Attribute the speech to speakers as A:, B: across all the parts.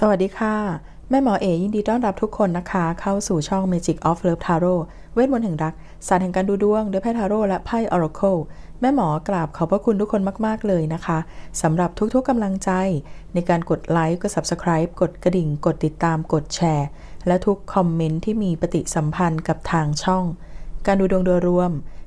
A: สวัสดีค่ะ แม่หมอเอยินดีต้อนรับทุกคนนะคะ เข้าสู่ช่อง Magic of Love Tarot เวทมนต์แห่งรัก ศาสตร์แห่งการดูดวงด้วยไพ่ทาโร่และไพ่ Oracle แม่หมอกราบขอบพระคุณทุกคนมาก ๆ เลยนะคะสำหรับทุกๆกำลังใจ ในการกดไลค์กด Subscribe กดกระดิ่ง กดติดตามกดแชร์ และทุกคอมเมนต์ที่มีปฏิสัมพันธ์กับทางช่อง การดูดวงโดยรวม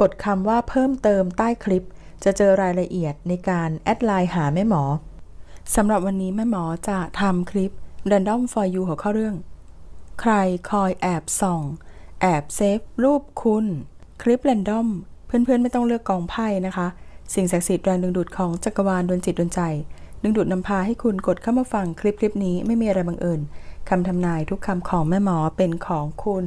A: กดคำว่าเพิ่มเติมใต้คลิป จะเจอรายละเอียดในการแอดไลน์หาแม่หมอสำหรับวันนี้แม่หมอจะทำคลิป Random for you หัวข้อเรื่อง ใครคอยแอบส่อง แอบเซฟรูปคุณ คลิป Random เพื่อนๆไม่ต้องเลือกกองไพ่นะคะ สิ่งศักดิ์สิทธิ์แรงดึงดูดของจักรวาลดวงจิตดวงใจ ดึงดูดนำพาให้คุณกดเข้ามาฟังคลิปคลิปนี้ไม่มีอะไรบังเอิญคำทำนายทุกคำของแม่หมอเป็นของคุณ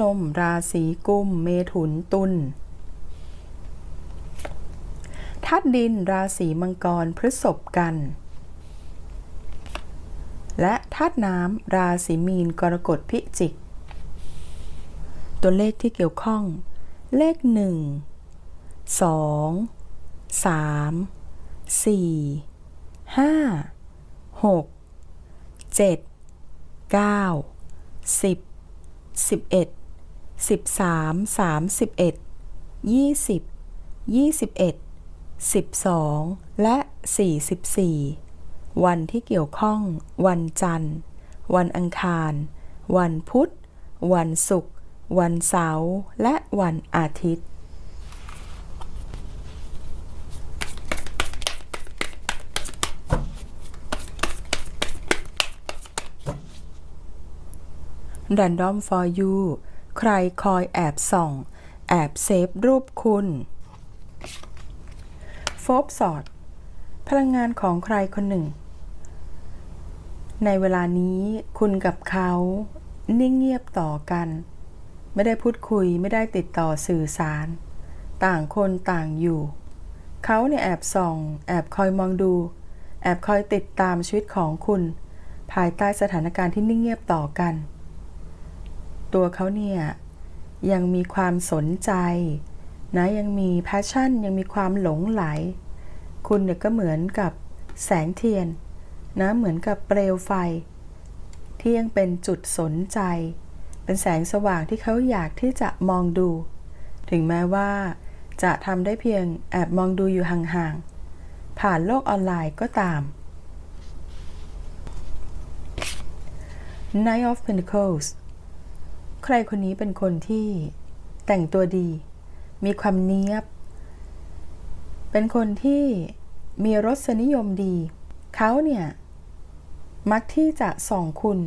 A: ลมราศีกุม เมถุนตุลธาตุดินราศีมังกรพฤษภกัน และธาตุน้ำราศีมีนกรกฎพิจิก ตัวเลขที่เกี่ยวข้อง เลข 1 2 3 4 5 6 7 9 10 11 13 31 20 21 12และ44วันที่เกี่ยวข้อง วันจันทร์ วันอังคาร วันพุธ วันศุกร์ วันเสาร์ และวันอาทิตย์ Random for you ใครคอยแอบส่อง แอบเซฟรูปคุณโฟบสอด พลังงานของใครคนหนึ่ง ในเวลานี้คุณกับเขานิ่งเงียบต่อกัน ไม่ได้พูดคุยไม่ได้ติดต่อสื่อสาร ต่างคนต่างอยู่ เขาเนี่ยแอบส่อง แอบคอยมองดู แอบคอยติดตามชีวิตของคุณ ภายใต้สถานการณ์ที่นิ่งเงียบต่อกัน ตัวเขาเนี่ยยังมีความสนใจนะยังมีแพชชั่น ยังมีความหลงไหล คุณเนี่ยก็เหมือนกับแสงเทียนนะเหมือนกับเปลวไฟ ที่ยังเป็นจุดสนใจ เป็นแสงสว่างที่เขาอยากที่จะมองดู ถึงแม้ว่าจะทำได้เพียงแอบมองดูอยู่ห่างๆ ผ่านโลกออนไลน์ก็ตาม Knight of Pentacles ใครคนนี้เป็นคนที่แต่งตัวดี มีความเนียบ เป็นคนที่มีรสนิยมดี เขาเนี่ยมักที่จะส่องคุณ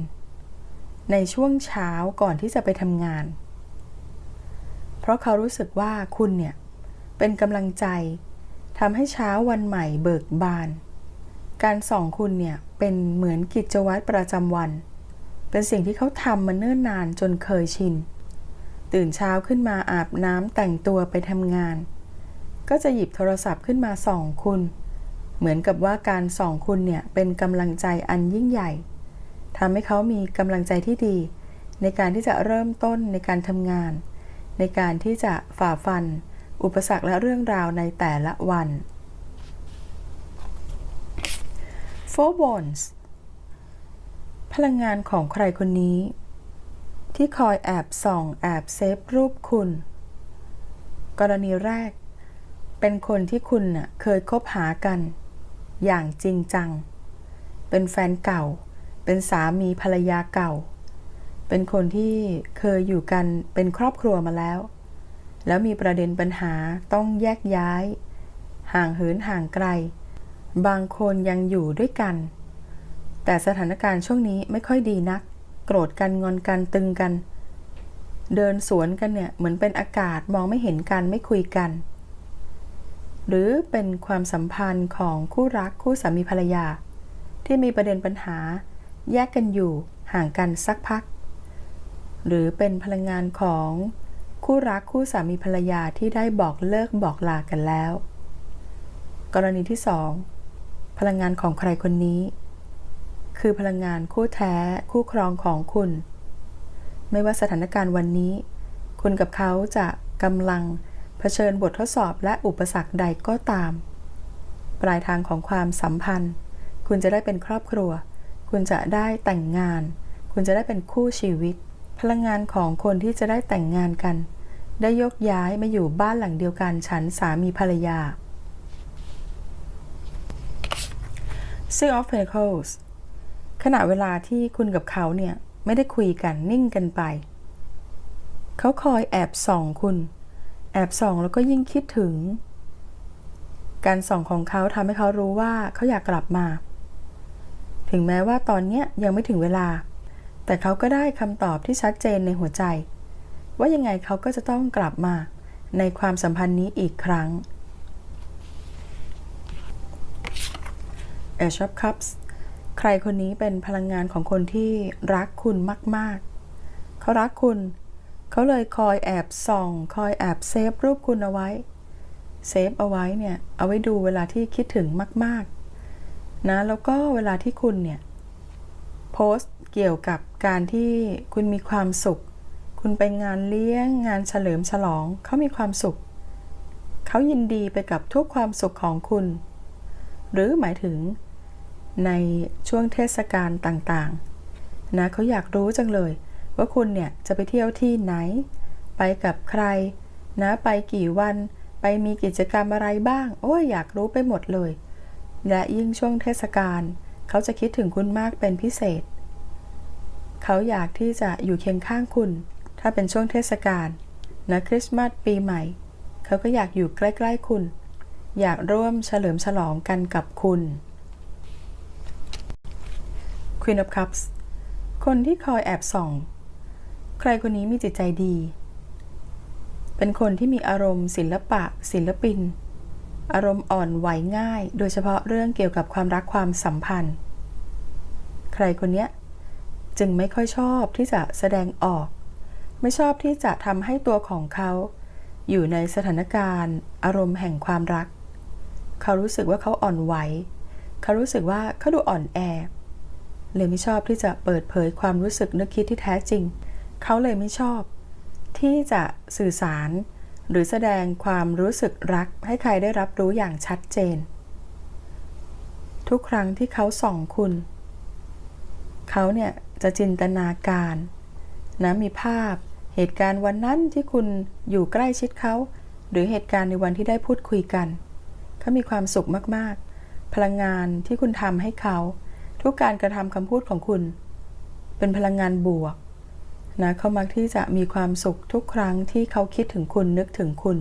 A: ในช่วงเช้าก่อนที่จะไปทำงาน เพราะเขารู้สึกว่าคุณเนี่ย เป็นกำลังใจทำให้เช้าวันใหม่เบิกบาน การส่องคุณเนี่ย เป็นเหมือนกิจวัตรประจำวัน เป็นสิ่งที่เขาทำมาเนิ่นนานจนเคยชิน ตื่นเช้าขึ้นมาอาบน้ำแต่งตัวไปทำงาน ก็จะหยิบโทรศัพท์ขึ้นมาส่องคุณ เหมือนกับว่าการส่องคุณเนี่ยเป็นกำลังใจอันยิ่งใหญ่ทำให้เขามีกำลังใจที่ดี ในการที่จะเริ่มต้นในการทำงาน ในการที่จะฝ่าฟัน อุปสรรคและเรื่องราวในแต่ละวัน Four Wands พลังงานของใครคนนี้ ที่คอยแอบส่อง แอบเซฟรูปคุณ กรณีแรก เป็นคนที่คุณน่ะเคยคบหากัน อย่างจริงจัง เป็นแฟนเก่า เป็นสามีภรรยาเก่า เป็นคนที่เคยอยู่กันเป็นครอบครัวมาแล้ว แล้วมีประเด็นปัญหาต้องแยกย้าย ห่างเหินห่างไกล บางคนยังอยู่ด้วยกัน แต่สถานการณ์ช่วงนี้ไม่ค่อยดีนัก โกรธกันงอนกันตึงกัน เดินสวนกันเนี่ยเหมือนเป็นอากาศมองไม่เห็นกันไม่คุยกัน หรือเป็นความสัมพันธ์ของคู่รักคู่สามีภรรยา ที่มีประเด็นปัญหา แยกกันอยู่ห่างกันสักพัก หรือเป็นพลังงานของคู่รักคู่สามีภรรยาที่ได้บอกเลิกบอกลากันแล้ว กรณีที่สองพลังงานของใครคนนี้ คือพลังงานคู่แท้คู่ครองของคุณ ไม่ว่าสถานการณ์วันนี้ คุณกับเขาจะกำลังเผชิญบททดสอบและอุปสรรคใดก็ตาม ปลายทางของความสัมพันธ์ คุณจะได้เป็นครอบครัว คุณจะได้แต่งงาน คุณจะได้เป็นคู่ชีวิต พลังงานของคนที่จะได้แต่งงานกัน ได้ยกย้ายมาอยู่บ้านหลังเดียวกันฉันสามีภรรยา Six of Pentacles ขณะเวลาที่คุณกับเขาเนี่ยไม่ได้คุยกันนิ่งกันไป เขาคอยแอบส่องคุณ แอบส่องแล้วก็ยิ่งคิดถึง การส่องของเขาทำให้เขารู้ว่าเขาอยากกลับมา ถึงแม้ว่าตอนนี้ยังไม่ถึงเวลา แต่เขาก็ได้คำตอบที่ชัดเจนในหัวใจ ว่ายังไงเขาก็จะต้องกลับมาในความสัมพันธ์นี้อีกครั้ง Ace of Cups ใครคนนี้เป็นพลังงานของคนที่รักคุณมาก ๆ เขารักคุณ เขาเลยคอยแอบส่อง คอยแอบเซฟรูปคุณเอาไว้ เซฟเอาไว้เนี่ย เอาไว้ดูเวลาที่คิดถึงมาก ๆ นะ แล้วก็เวลาที่คุณเนี่ย โพสต์เกี่ยวกับการที่คุณมีความสุข คุณไปงานเลี้ยง งานเฉลิมฉลอง เขามีความสุข เขายินดีไปกับทุกความสุขของคุณ หรือหมายถึง ในช่วงเทศกาลต่างๆนะเขาอยากรู้จังเลย ว่าคุณเนี่ยจะไปเที่ยวที่ไหน ไปกับใคร นะไปกี่วัน ไปมีกิจกรรมอะไรบ้าง โอ้ยอยากรู้ไปหมดเลย และยิ่งช่วงเทศกาลเขาจะคิดถึงคุณมากเป็นพิเศษ เขาอยากที่จะอยู่เคียงข้างคุณ ถ้าเป็นช่วงเทศกาลนะคริสต์มาสปีใหม่ เขาก็อยากอยู่ใกล้ ๆ คุณ อยากร่วมเฉลิมฉลองกันกับคุณ Queen of Cups คนที่คอยแอบส่อง ใครคนนี้มีจิตใจดี เป็นคนที่มีอารมณ์ ศิลปะ ศิลปิน อารมณ์อ่อนไหวง่าย โดยเฉพาะเรื่องเกี่ยวกับความรักความสัมพันธ์ ใครคนนี้จึงไม่ค่อยชอบที่จะแสดงออก ไม่ชอบที่จะทำให้ตัวของเขาอยู่ในสถานการณ์ อารมณ์แห่งความรัก เขารู้สึกว่าเขาอ่อนไหว เขารู้สึกว่าเขาดูอ่อนแอ เลยไม่ชอบที่จะเปิดเผยความรู้สึกนึกคิดที่แท้จริง เขาเลยไม่ชอบ ที่จะสื่อสาร หรือแสดงความรู้สึกรักให้ใครได้รับรู้อย่างชัดเจน ทุกครั้งที่เขาส่องคุณ เขาเนี่ยจะจินตนาการนะมีภาพ เหตุการณ์วันนั้นที่คุณอยู่ใกล้ชิดเขา หรือเหตุการณ์ในวันที่ได้พูดคุยกัน เขามีความสุขมากๆ พลังงานที่คุณทำให้เขา ทุกการกระทำคำพูดของคุณ เป็นพลังงานบวกนะเขามักที่จะมีความสุขทุกครั้งที่เขาคิดถึงคุณนึกถึงคุณ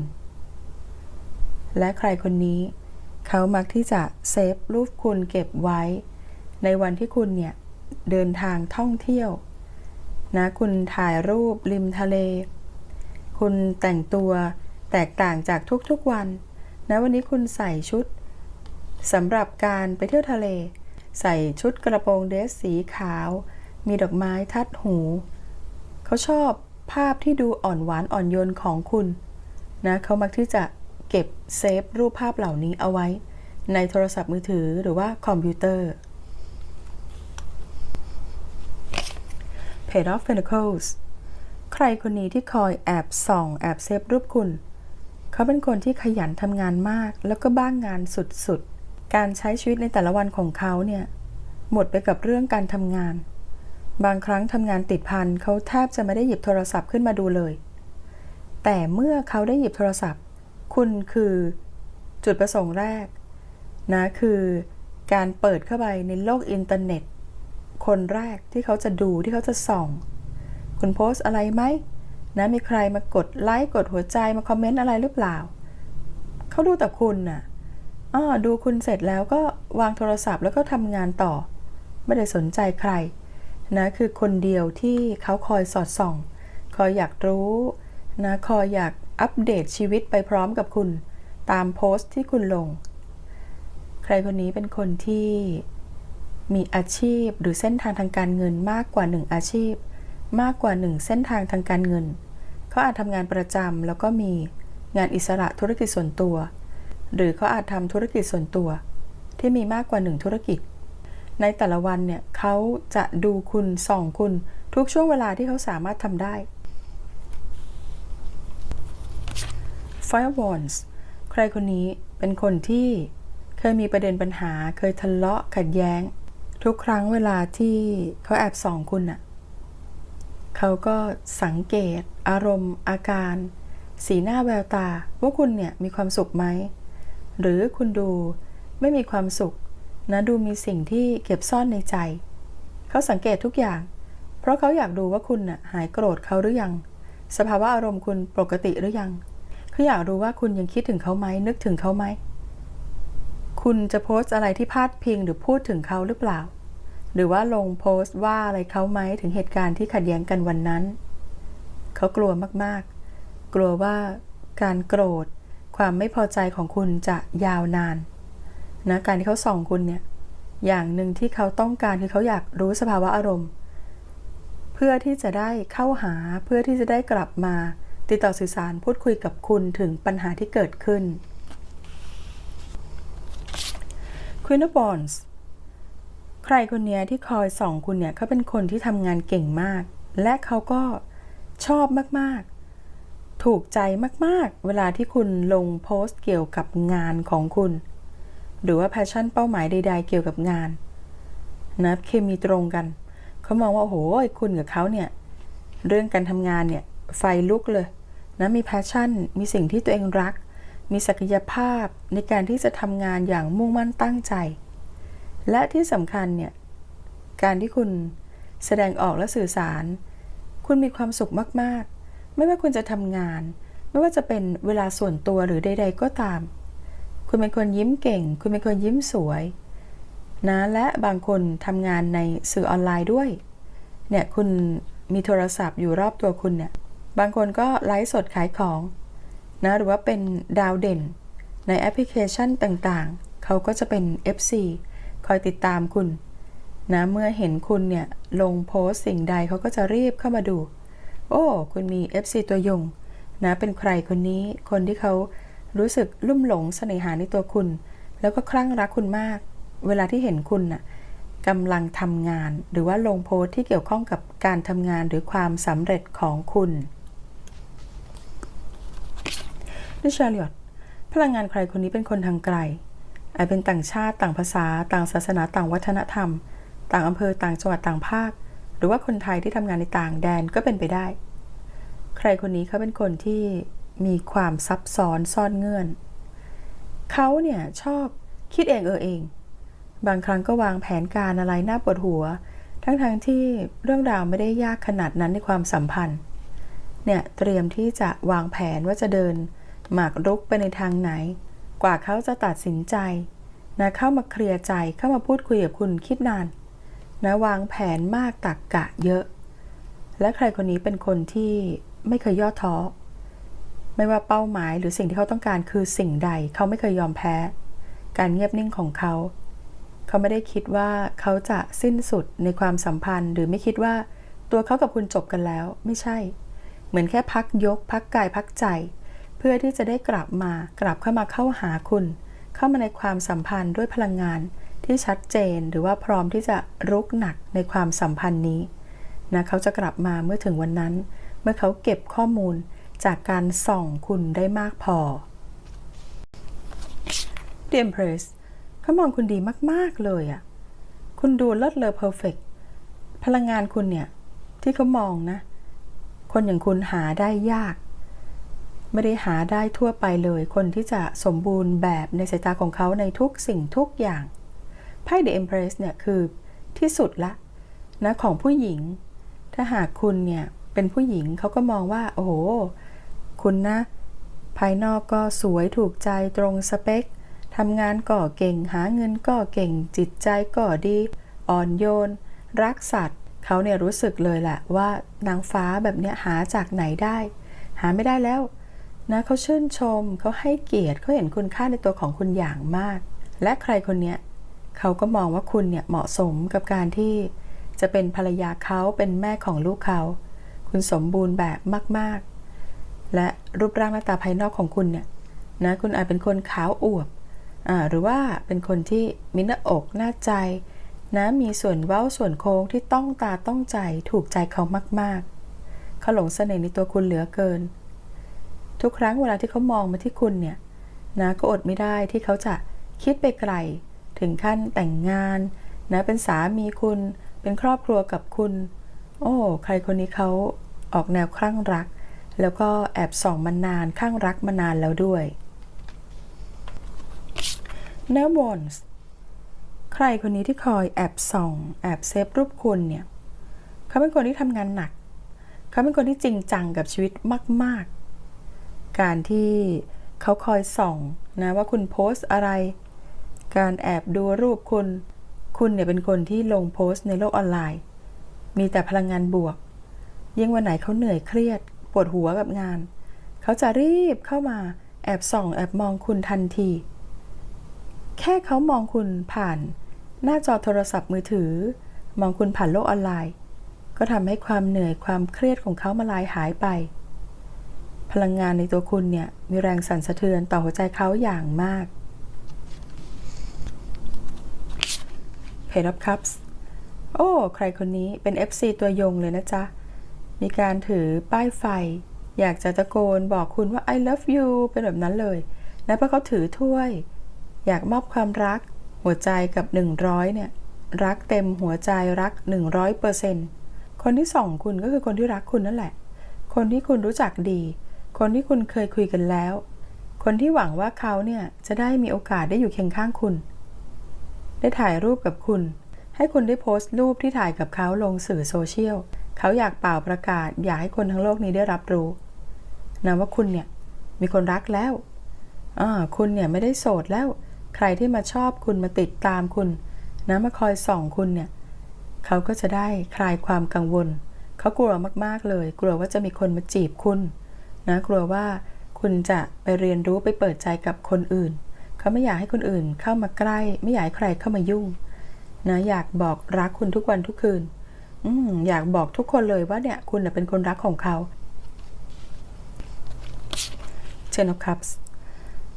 A: และใครคนนี้ เขามักที่จะเซฟรูปคุณเก็บไว้ ในวันที่คุณเนี่ยเดินทางท่องเที่ยวนะคุณถ่ายรูปริมทะเล คุณแต่งตัวแตกต่างจากทุกๆวันนะวันนี้คุณใส่ชุดสำหรับการไปเที่ยวทะเล ใส่ชุดกระโปรงเดรสสีขาว มีดอกไม้ทัดหู เขาชอบภาพที่ดูอ่อนหวานอ่อนโยนของคุณนะเขามักที่จะเก็บเซฟรูปภาพเหล่านี้เอาไว้ ในโทรศัพท์มือถือหรือว่าคอมพิวเตอร์ Page of Pentacles ใครคนนี้ที่คอยแอบส่อง แอบเซฟรูปคุณ เขาเป็นคนที่ขยันทำงานมาก แล้วก็บ้างงานสุดๆ การใช้ชีวิตในแต่ละวันของเขาเนี่ยหมดไปกับเรื่องการทำงาน บางครั้งทำงานติดพันเขาแทบจะไม่ได้หยิบโทรศัพท์ขึ้นมาดูเลย แต่เมื่อเขาได้หยิบโทรศัพท์ คุณคือจุดประสงค์แรกนะคือการเปิดเข้าไปในโลกอินเทอร์เน็ต คนแรกที่เขาจะดูที่เขาจะส่อง คุณโพสต์อะไรไหมนะมีใครมากดไลค์กดหัวใจมาคอมเมนต์อะไรหรือเปล่า เขาดูแต่คุณน่ะ อ้อดูคุณเสร็จแล้วก็วางโทรศัพท์แล้วก็ทำงานต่อ ไม่ได้สนใจใครนะคือคนเดียวที่เขาคอยสอดส่อง คอยอยากรู้นะคอยอยากอัปเดตชีวิตไปพร้อมกับคุณ ตามโพสต์ที่คุณลง ใครคนนี้เป็นคนที่มีอาชีพหรือเส้นทางทางการเงินมากกว่าหนึ่งอาชีพ มากกว่าหนึ่งเส้นทางทางการเงิน เขาอาจทำงานประจำแล้วก็มีงานอิสระธุรกิจส่วนตัว หรือเขาอาจทำธุรกิจส่วนตัว ที่มีมากกว่าหนึ่งธุรกิจ ในแต่ละวันเนี่ยเขาจะดูคุณส่องคุณทุกช่วงเวลาที่เขาสามารถทำได้ Firewands ใครคนนี้เป็นคนที่เคยมีประเด็นปัญหา เคยทะเลาะขัดแย้ง ทุกครั้งเวลาที่เขาแอบส่องคุณน่ะเขาก็สังเกต อารมณ์ อาการ สีหน้าแววตา ว่าคุณเนี่ยมีความสุขไหม หรือคุณดูไม่มีความสุข นะดูมีสิ่งที่เก็บซ่อนในใจ เขาสังเกตทุกอย่าง เพราะเขาอยากดูว่าคุณน่ะหายโกรธเขาหรือยัง สภาวะอารมณ์คุณปกติหรือยังคืออยากรู้ว่าคุณยังคิดถึงเขาไหมนึกถึงเขาไหม คุณจะโพสต์อะไรที่พาดพิงหรือพูดถึงเขาหรือเปล่า หรือว่าลงโพสต์ว่าอะไรเขาไหมถึงเหตุการณ์ที่ขัดแย้งกันวันนั้น เขากลัวมากๆ กลัวว่าการโกรธ ความไม่พอใจของคุณจะยาวนานนะการที่เขาส่องคุณเนี่ยอย่างหนึ่งที่เขาต้องการคือเขาอยากรู้สภาวะอารมณ์ เพื่อที่จะได้เข้าหาเพื่อที่จะได้กลับมาติดต่อสื่อสารพูดคุยกับคุณถึงปัญหาที่เกิดขึ้น Queen of Wands ใครคนนี้ที่คอยส่องคุณเนี่ยเขาเป็นคนที่ทำงานเก่งมาก และเขาก็ชอบมาก ถูกใจมากๆ เวลาที่คุณลงโพสต์เกี่ยวกับงานของคุณ หรือว่าแพชชั่นเป้าหมายใด ๆ เกี่ยวกับงานนะเคมีตรงกันเขามองว่าโอ้โหคุณกับเขาเนี่ย เรื่องการทำงานเนี่ย ไฟลุกเลยนะมีแพชชั่น มีสิ่งที่ตัวเองรัก มีศักยภาพในการที่จะทำงานอย่างมุ่งมั่นตั้งใจ และที่สำคัญเนี่ย การที่คุณแสดงออกและสื่อสาร คุณมีความสุขมากๆ ไม่ว่าคุณจะทำงาน ไม่ว่าจะเป็นเวลาส่วนตัวหรือใด ๆ ก็ตาม คุณเป็นคนยิ้มเก่ง คุณเป็นคนยิ้มสวยนะและบางคนทำงานในสื่อออนไลน์ด้วยเนี่ยคุณมีโทรศัพท์อยู่รอบตัวคุณเนี่ยบางคนก็ไลฟ์สดขายของนะหรือว่าเป็นดาวเด่น ในแอปพลิเคชันต่างๆ เขาก็จะเป็น FC คอยติดตามคุณนะเมื่อเห็นคุณเนี่ยลงโพสสิ่งใดเขาก็จะรีบเข้ามาดู โอ้ คุณมี FC ตัวยงนะเป็นใครคนนี้คนที่เขารู้สึกลุ่มหลงเสน่หาในตัวคุณ แล้วก็คลั่งรักคุณมาก เวลาที่เห็นคุณน่ะกำลังทำงาน หรือว่าลงโพสที่เกี่ยวข้องกับการทำงานหรือความสำเร็จของคุณดิชาริอตพลังงานใครคนนี้เป็นคนทางไกลอาจเป็นต่างชาติต่างภาษา ต่างศาสนาต่างวัฒนธรรม ต่างอำเภอต่างจังหวัดต่างภาค รือว่าคนไทยที่ทำงานในต่างแดนก็เป็นไปได้ ใครคนนี้เขาเป็นคนที่มีความซับซ้อนซ่อนเงื่อน เขาเนี่ยชอบคิดเองเออเอง บางครั้งก็วางแผนการอะไรหน้าปวดหัว ทั้งๆทที่เรื่องราวไม่ได้ยากขนาดนั้นในความสัมพันธ์ เนี่ยเตรียมที่จะวางแผนว่าจะเดิน หมากรุกไปในทางไหน กว่าเขาจะตัดสินใจนะเข้ามาเคลียร์ใจเข้ามาพูดคุยกับคุณคิดนาน นะวางแผนมากตักกะเยอะ และใครคนนี้เป็นคนที่ไม่เคยย่อท้อไม่ว่าเป้าหมายหรือสิ่งที่เขาต้องการคือสิ่งใดเขาไม่เคยยอมแพ้ การเงียบนิ่งของเขา เขาไม่ได้คิดว่าเขาจะสิ้นสุดในความสัมพันธ์ หรือไม่คิดว่าตัวเขากับคุณจบกันแล้ว ไม่ใช่ เหมือนแค่พักยก พักกายพักใจ เพื่อที่จะได้กลับมากลับเข้ามาเข้าหาคุณ เข้ามาในความสัมพันธ์ด้วยพลังงาน ที่ชัดเจนหรือว่าพร้อมที่จะรุกหนักในความสัมพันธ์นี้นะเขาจะกลับมาเมื่อถึงวันนั้น เมื่อเขาเก็บข้อมูลจากการส่องคุณได้มากพอ The Empress เขามองคุณดีมาก ๆ เลยอะ่ะ คุณดูเลิศเลอเพอร์เฟกพลังงานคุณเนี่ย ที่เขามองนะ คนอย่างคุณหาได้ยาก ไม่ได้หาได้ทั่วไปเลย คนที่จะสมบูรณ์แบบในสายตาของเขาในทุกสิ่งทุกอย่าง ไพ่ The Empress เนี่ยคือที่สุดละนะของผู้หญิง ถ้าหากคุณเนี่ยเป็นผู้หญิงเขาก็มองว่า โอ้โห คุณนะ ภายนอกก็สวยถูกใจตรงสเปคทำงานก็เก่งหาเงินก็เก่งจิตใจก็ดี อ่อนโยน รักสัตว์เขาเนี่ยรู้สึกเลยแหละว่านางฟ้าแบบเนี้ยหาจากไหนได้ หาไม่ได้แล้วนะเขาชื่นชมเขาให้เกียรติเขาเห็นคุณค่าในตัวของคุณอย่างมาก และใครคนเนี้ย เขาก็มองว่าคุณเนี่ยเหมาะสมกับการที่จะเป็นภรรยาเขาเป็นแม่ของลูกเขา คุณสมบูรณ์แบบมาก ๆ และรูปร่างหน้าตาภายนอกของคุณเนี่ยนะคุณอาจเป็นคนขาวอวบอหรือว่าเป็นคนที่มีหน้าอกหน้าใจนะมีส่วนเว้าส่วนโค้งที่ต้องตาต้องใจถูกใจเขามาก ๆ เขาหลงเสน่ห์ในตัวคุณเหลือเกิน ทุกครั้งเวลาที่เขามองมาที่คุณเนี่ยนะก็อดไม่ได้ที่เขาจะคิดไปไกล ถึงขั้นแต่งงานนะเป็นสามีคุณ เป็นครอบครัวกับคุณ โอ้ใครคนนี้เขาออกแนวคลั่งรัก แล้วก็แอบส่องมานานคลั่งรักมานานแล้วด้วยเนวอนส์ใครคนนี้ที่คอยแอบส่อง แอบเซฟรูปคุณเนี่ยเขาเป็นคนที่ทำงานหนัก เขาเป็นคนที่จริงจังกับชีวิตมาก ๆ การที่เขาคอยส่องนะว่าคุณโพสต์อะไร การแอบดูรูปคุณ คุณเนี่ยเป็นคนที่ลงโพสต์ในโลกออนไลน์ มีแต่พลังงานบวก ยิ่งวันไหนเขาเหนื่อยเครียด ปวดหัวกับงาน เขาจะรีบเข้ามาแอบส่อง แอบมองคุณทันที แค่เขามองคุณผ่าน หน้าจอโทรศัพท์มือถือ มองคุณผ่านโลกออนไลน์ ก็ทำให้ความเหนื่อยความเครียดของเขามาลายหายไป พลังงานในตัวคุณเนี่ยมีแรงสั่นสะเทือนต่อหัวใจเขาอย่างมาก Page of Cups โอ้ ใครคนนี้เป็น FC ตัวยงเลยนะจ๊ะ มีการถือป้ายไฟ อยากจะตะโกนบอกคุณว่า I love you เป็นแบบนั้นเลยนะเพราะเขาถือถ้วย อยากมอบความรัก หัวใจกับ 100 เนี่ย รักเต็มหัวใจรัก 100เปอร์เซ็นต์คนที่สองคุณก็คือคนที่รักคุณนั่นแหละ คนที่คุณรู้จักดี คนที่คุณเคยคุยกันแล้ว คนที่หวังว่าเขาเนี่ยจะได้มีโอกาสได้อยู่เคียงข้างคุณ ได้ถ่ายรูปกับคุณ ให้คุณได้โพสต์รูปที่ถ่ายกับเขาลงสื่อโซเชียลเขาอยากเป่าประกาศ อยากให้คนทั้งโลกนี้ได้รับรู้นะว่าคุณเนี่ยมีคนรักแล้วอ่าคุณเนี่ยไม่ได้โสดแล้ว ใครที่มาชอบคุณมาติดตามคุณนะมาคอยส่องคุณเนี่ยเขาก็จะได้คลายความกังวล เขากลัวมากๆเลย กลัวว่าจะมีคนมาจีบคุณ นะกลัวว่าคุณจะไปเรียนรู้ไปเปิดใจกับคนอื่น เขาไม่อยากให้คนอื่นเข้ามาใกล้ ไม่อยากให้ใครเข้ามายุ่งนะอยากบอกรักคุณทุกวันทุกคืนอืมอยากบอกทุกคนเลยว่าเนี่ย คุณเป็นคนรักของเขา Ten of Cups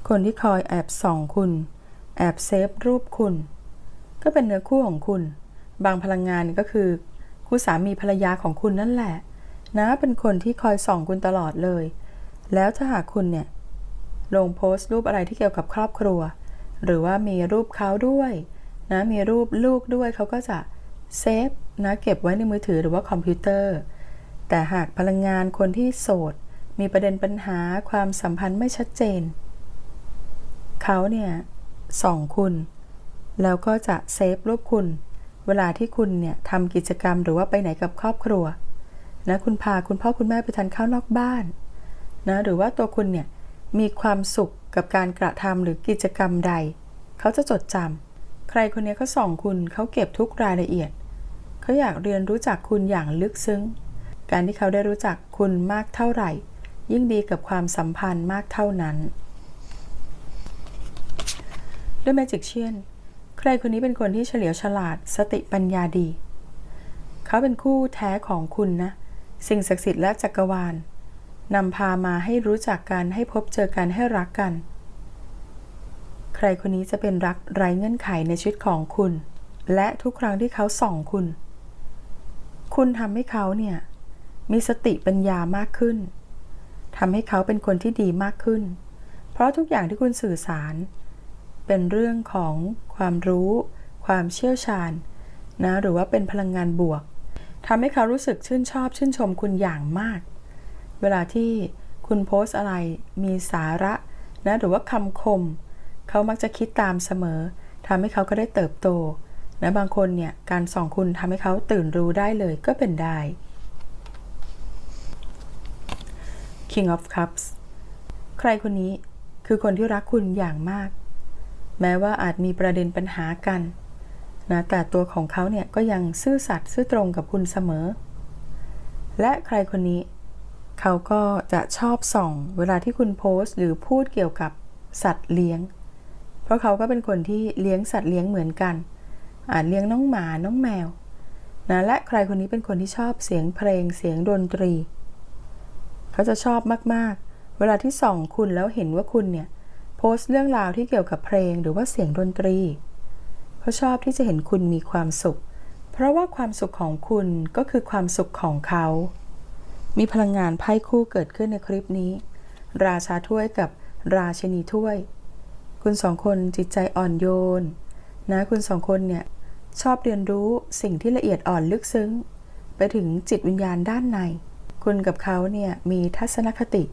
A: คนที่คอยแอบส่องคุณ แอบเซฟรูปคุณ ก็เป็นเนื้อคู่ของคุณ บางพลังงานก็คือ คู่สามีภรรยาของคุณนั่นแหละ นะเป็นคนที่คอยส่องคุณตลอดเลย แล้วถ้าหากคุณเนี่ย ลงโพสต์รูปอะไรที่เกี่ยวกับครอบครัว หรือว่ามีรูปเขาด้วยนะมีรูปลูกด้วยเขาก็จะเซฟนะเก็บไว้ในมือถือหรือว่าคอมพิวเตอร์ แต่หากพลังงานคนที่โสด มีประเด็นปัญหาความสัมพันธ์ไม่ชัดเจน เขาเนี่ยส่องคุณ แล้วก็จะเซฟรูปคุณ เวลาที่คุณเนี่ยทำกิจกรรมหรือว่าไปไหนกับครอบครัวนะคุณพาคุณพ่อคุณแม่ไปทานข้าวนอกบ้านนะหรือว่าตัวคุณเนี่ย มีความสุขกับการกระทำหรือกิจกรรมใด เขาจะจดจำใครคนนี้เขาส่องคุณเขาเก็บทุกรายละเอียด เขาอยากเรียนรู้จักคุณอย่างลึกซึ้ง การที่เขาได้รู้จักคุณมากเท่าไหร่ ยิ่งดีกับความสัมพันธ์มากเท่านั้นด้วยแมจิกเชียนใครคนนี้เป็นคนที่เฉลียวฉลาดสติปัญญาดี เขาเป็นคู่แท้ของคุณนะ สิ่งศักดิ์สิทธิ์และจักรวาล นำพามาให้รู้จักกันให้พบเจอกันให้รักกัน ใครคนนี้จะเป็นรักไร้เงื่อนไขในชีวิตของคุณ และทุกครั้งที่เขาส่องคุณ คุณทำให้เขาเนี่ย มีสติปัญญามากขึ้นทำให้เขาเป็นคนที่ดีมากขึ้น เพราะทุกอย่างที่คุณสื่อสาร เป็นเรื่องของความรู้ ความเชี่ยวชาญนะหรือว่าเป็นพลังงานบวกทำให้เขารู้สึกชื่นชอบชื่นชมคุณอย่างมาก เวลาที่คุณโพสอะไรมีสาระนะหรือว่าคำคม เขามักจะคิดตามเสมอทำให้เขาก็ได้เติบโตนะบางคนเนี่ยการส่องคุณทำให้เขาตื่นรู้ได้เลยก็เป็นได้ King of Cups ใครคนนี้คือคนที่รักคุณอย่างมาก แม้ว่าอาจมีประเด็นปัญหากันนะแต่ตัวของเขาเนี่ยก็ยังซื่อสัตย์ซื่อตรงกับคุณเสมอ และใครคนนี้ เขาก็จะชอบส่อง เวลาที่คุณโพสต์ หรือพูดเกี่ยวกับสัตว์เลี้ยง เพราะเขาก็เป็นคนที่เลี้ยงสัตว์เลี้ยงเหมือนกันอาจเลี้ยงน้องหมา น้องแมวนะและใครคนนี้เป็นคนที่ชอบเสียงเพลงเสียงดนตรี เขาจะชอบมากๆ เวลาที่ส่องคุณแล้วเห็นว่าคุณเนี่ยโพสต์เรื่องราวที่เกี่ยวกับเพลงหรือว่าเสียงดนตรี เขาชอบที่จะเห็นคุณมีความสุข เพราะว่าความสุขของคุณก็คือความสุขของเขา มีพลังงานไพ่คู่เกิดขึ้นในคลิปนี้ ราชาถ้วยกับราชนีถ้วย คุณสองคนจิตใจอ่อนโยน นะคุณสองคนเนี่ย ชอบเรียนรู้สิ่งที่ละเอียดอ่อนลึกซึ้ง ไปถึงจิตวิญญาณด้านใน คุณกับเขาเนี่ย มีทัศนคติ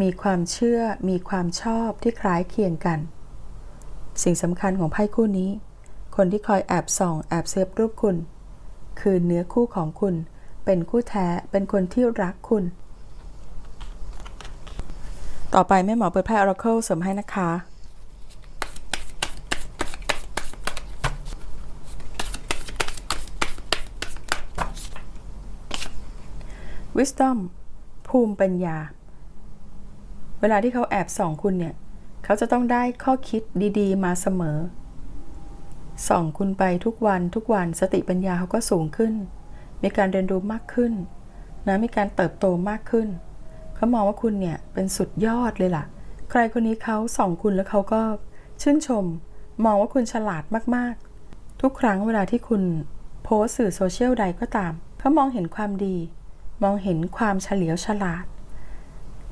A: มีความเชื่อ มีความชอบที่คล้ายเคียงกัน สิ่งสำคัญของไพ่คู่นี้ คนที่คอยแอบส่อง แอบเซฟรูปคุณ คือเนื้อคู่ของคุณ เป็นคู่แท้เป็นคนที่รักคุณ ต่อไปแม่หมอเปิดไพ่ Oracle เสริมให้นะคะ Wisdom ภูมิปัญญา เวลาที่เขาแอบส่องคุณเนี่ย เขาจะต้องได้ข้อคิดดีๆ มาเสมอ ส่องคุณไปทุกวันทุกวันสติปัญญาเขาก็สูงขึ้น มีการเรียนรู้มากขึ้นนะมีการเติบโตมากขึ้น เขามองว่าคุณเนี่ยเป็นสุดยอดเลยล่ะ ใครคนนี้เขาส่องคุณแล้วเขาก็ชื่นชม มองว่าคุณฉลาดมากๆ ทุกครั้งเวลาที่คุณโพสสื่อโซเชียลใดก็ตาม เขามองเห็นความดี มองเห็นความเฉลียวฉลาด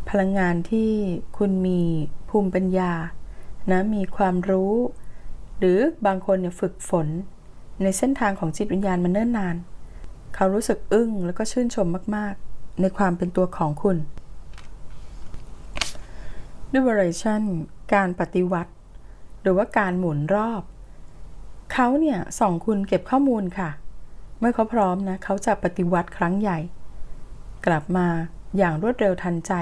A: พลังงานที่คุณมีภูมิปัญญานะมีความรู้ หรือบางคนเนี่ยฝึกฝน ในเส้นทางของจิตวิญญาณมาเนิ่นนาน เขารู้สึกอึ้งแล้วก็ชื่นชมมาก ๆ ในความเป็นตัวของคุณ liberation การปฏิวัติ หรือว่าการหมุนรอบ เขาเนี่ยส่องคุณเก็บข้อมูลค่ะ เมื่อเขาพร้อมนะเขาจะปฏิวัติครั้งใหญ่ กลับมาอย่างรวดเร็วทันใจ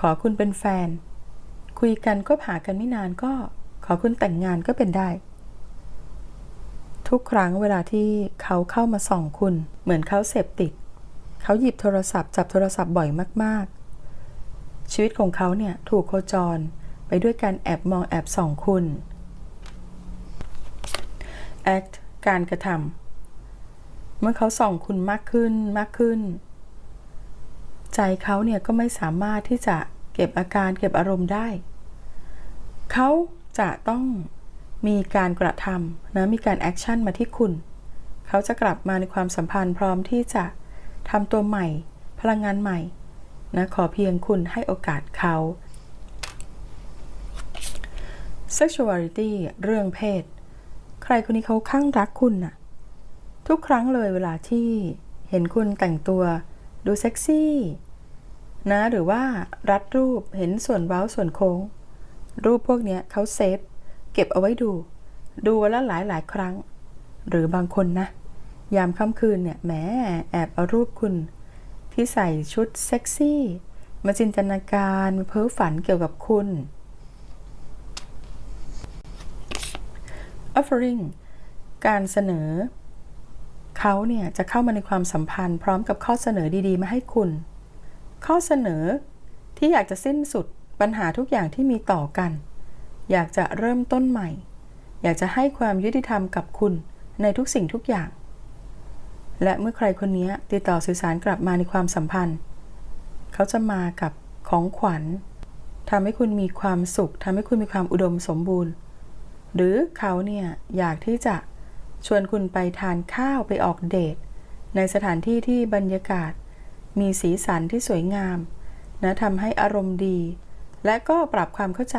A: ขอคุณเป็นแฟน คุยกันก็ผ่ากันไม่นานก็ ขอคุณแต่งงานก็เป็นได้ ทุกครั้งเวลาที่เขาเข้ามาส่องคุณ เหมือนเขาเสพติด เขาหยิบโทรศัพท์จับโทรศัพท์บ่อยมากๆ ชีวิตของเขาเนี่ยถูกโคจรไปด้วยการแอบมองแอบส่องคุณ act การกระทำเมื่อเขาส่องคุณมากขึ้นมากขึ้น ใจเขาเนี่ยก็ไม่สามารถที่จะเก็บอาการเก็บอารมณ์ได้ เขาจะต้อง มีการกระทำนะมีการแอคชั่นมาที่คุณ เขาจะกลับมาในความสัมพันธ์พร้อมที่จะทำตัวใหม่ พลังงานใหม่นะขอเพียงคุณให้โอกาสเขา sexuality เรื่องเพศ ใครคนนี้เขาข้างรักคุณน่ะ ทุกครั้งเลยเวลาที่เห็นคุณแต่งตัวดูเซ็กซี่นะหรือว่ารัดรูปเห็นส่วนเว้าส่วนโค้ง รูปพวกนี้เขาเซฟ เก็บเอาไว้ดู ดูแล้วหลายหลายครั้ง หรือบางคนนะ ยามค่ำคืนเนี่ยแหมแอบเอารูปคุณ ที่ใส่ชุดเซ็กซี่ มาจินตนาการเพ้อฝันเกี่ยวกับคุณ offering การเสนอ เขาเนี่ยจะเข้ามาในความสัมพันธ์ พร้อมกับข้อเสนอดีๆ มาให้คุณ ข้อเสนอที่อยากจะสิ้นสุดปัญหาทุกอย่างที่มีต่อกัน อยากจะเริ่มต้นใหม่ อยากจะให้ความยุติธรรมกับคุณในทุกสิ่งทุกอย่าง และเมื่อใครคนนี้ติดต่อสื่อสารกลับมาในความสัมพันธ์ เขาจะมากับของขวัญทำให้คุณมีความสุขทำให้คุณมีความอุดมสมบูรณ์ หรือเขาเนี่ยอยากที่จะชวนคุณไปทานข้าวไปออกเดท ในสถานที่ที่บรรยากาศ มีสีสันที่สวยงามนะทำให้อารมณ์ดี และก็ปรับความเข้าใจ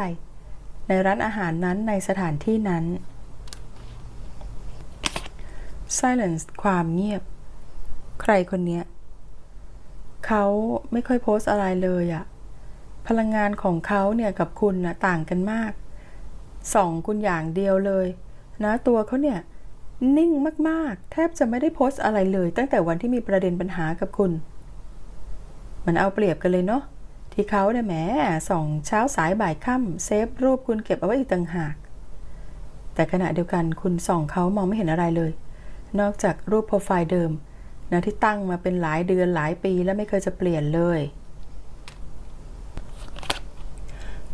A: ในร้านอาหารนั้นในสถานที่นั้น silence ความเงียบ ใครคนเนี้ยเขาไม่ค่อยโพสอะไรเลยอะพลังงานของเขาเนี่ยกับคุณนะต่างกันมากสองคุณอย่างเดียวเลย นะตัวเขาเนี่ยนิ่งมากๆ แทบจะไม่ได้โพสต์อะไรเลย ตั้งแต่วันที่มีประเด็นปัญหากับคุณ มันเอาเปรียบกันเลยเนาะ ที่เขาเนี่ยแหมส่องเช้าสายบ่ายค่ำเซฟรูปคุณเก็บเอาไว้อีกต่างหาก แต่ขณะเดียวกันคุณส่องเขามองไม่เห็นอะไรเลย นอกจากรูปโปรไฟล์เดิมนะที่ตั้งมาเป็นหลายเดือนหลายปีและไม่เคยจะเปลี่ยนเลย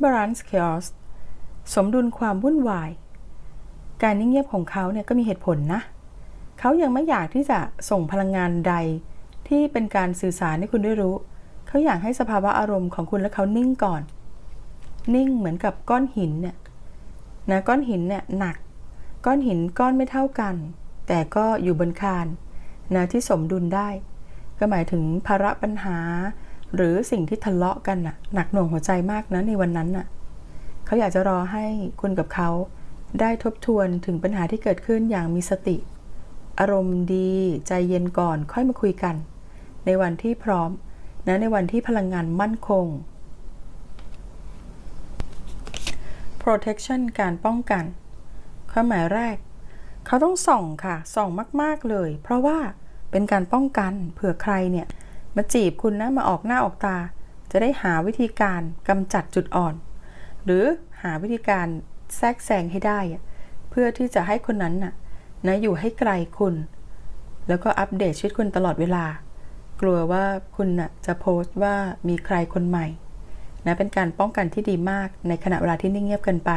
A: Balance Chaos สมดุลความวุ่นวาย การนิ่งเงียบของเขาเนี่ยก็มีเหตุผลนะ เขายังไม่อยากที่จะส่งพลังงานใดที่เป็นการสื่อสารให้คุณได้รู้ เขาอยากให้สภาวะอารมณ์ของคุณและเขานิ่งก่อน นิ่งเหมือนกับก้อนหินเนี่ยนะก้อนหินเนี่ยหนัก ก้อนหินก้อนไม่เท่ากัน แต่ก็อยู่บนคานนะที่สมดุลได้ ก็หมายถึงภาระปัญหา หรือสิ่งที่ทะเลาะกันน่ะหนักหน่วงหัวใจมากนะในวันนั้นน่ะเขาอยากจะรอให้คุณกับเขาได้ทบทวนถึงปัญหาที่เกิดขึ้นอย่างมีสติ อารมณ์ดีใจเย็นก่อนค่อยมาคุยกัน ในวันที่พร้อม นะในวันที่พลังงานมั่นคง protection การป้องกันความหมายแรก เขาต้องส่องค่ะ ส่องมาก ๆ เลย เพราะว่าเป็นการป้องกันเผื่อใครเนี่ย มาจีบคุณนะ มาออกหน้าออกตา จะได้หาวิธีการกำจัดจุดอ่อน หรือหาวิธีการแทรกแซงให้ได้ เพื่อที่จะให้คนนั้นน่ะนะอยู่ให้ไกลคุณ แล้วก็อัปเดตชีวิตคุณตลอดเวลา กลัวว่าคุณจะโพสต์ว่ามีใครคนใหม่นะเป็นการป้องกันที่ดีมากในขณะเวลาที่นิ่งเงียบเกินไป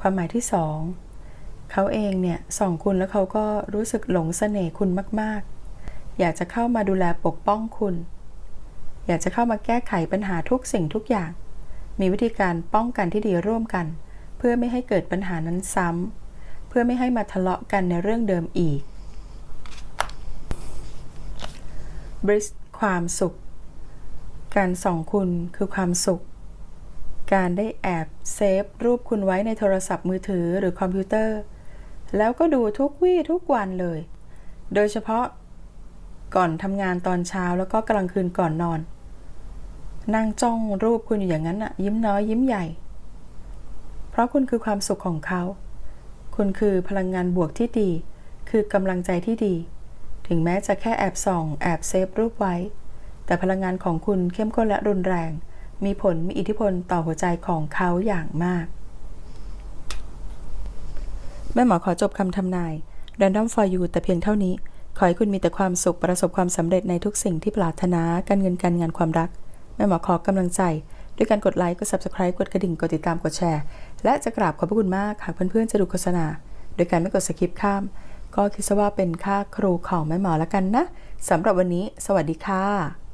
A: ความหมายที่สองเขาเองเนี่ยส่องคุณแล้วเขาก็รู้สึกหลงเสน่ห์คุณมาก ๆ อยากจะเข้ามาดูแลปกป้องคุณ อยากจะเข้ามาแก้ไขปัญหาทุกสิ่งทุกอย่าง มีวิธีการป้องกันที่ดีร่วมกัน เพื่อไม่ให้เกิดปัญหานั้นซ้ำเพื่อไม่ให้มาทะเลาะกันในเรื่องเดิมอีก บริสความสุข การส่องคุณคือความสุข การได้แอบเซฟรูปคุณไว้ในโทรศัพท์มือถือหรือคอมพิวเตอร์ แล้วก็ดูทุกวี่ทุกวันเลย โดยเฉพาะก่อนทำงานตอนเช้าแล้วก็กลางคืนก่อนนอน นั่งจ้องรูปคุณอยู่อย่างนั้นอะยิ้มน้อยยิ้มใหญ่ เพราะคุณคือความสุขของเขา คุณคือพลังงานบวกที่ดี คือกำลังใจที่ดี ถึงแม้จะแค่แอบส่อง แอบเซฟรูปไว้ แต่พลังงานของคุณเข้มข้นและรุนแรง มีผลมีอิทธิพลต่อหัวใจของเขาอย่างมาก แม่หมอขอจบคำทำนาย Random for you แต่เพียงเท่านี้ ขอให้คุณมีแต่ความสุขประสบความสำเร็จในทุกสิ่งที่ปรารถนาการเงินการงานความรัก แม่หมอขอกำลังใจ ด้วยการกดไลค์กด Subscribe กดกระดิ่งกดติดตามกดแชร์ และจะกราบขอบพระคุณมากหากเพื่อนๆจะดูโฆษณา โดยการไม่กดสคิปข้าม ก็คิดซะว่าเป็นค่าครูของแม่หมอแล้วกันนะสำหรับวันนี้ สวัสดีค่ะ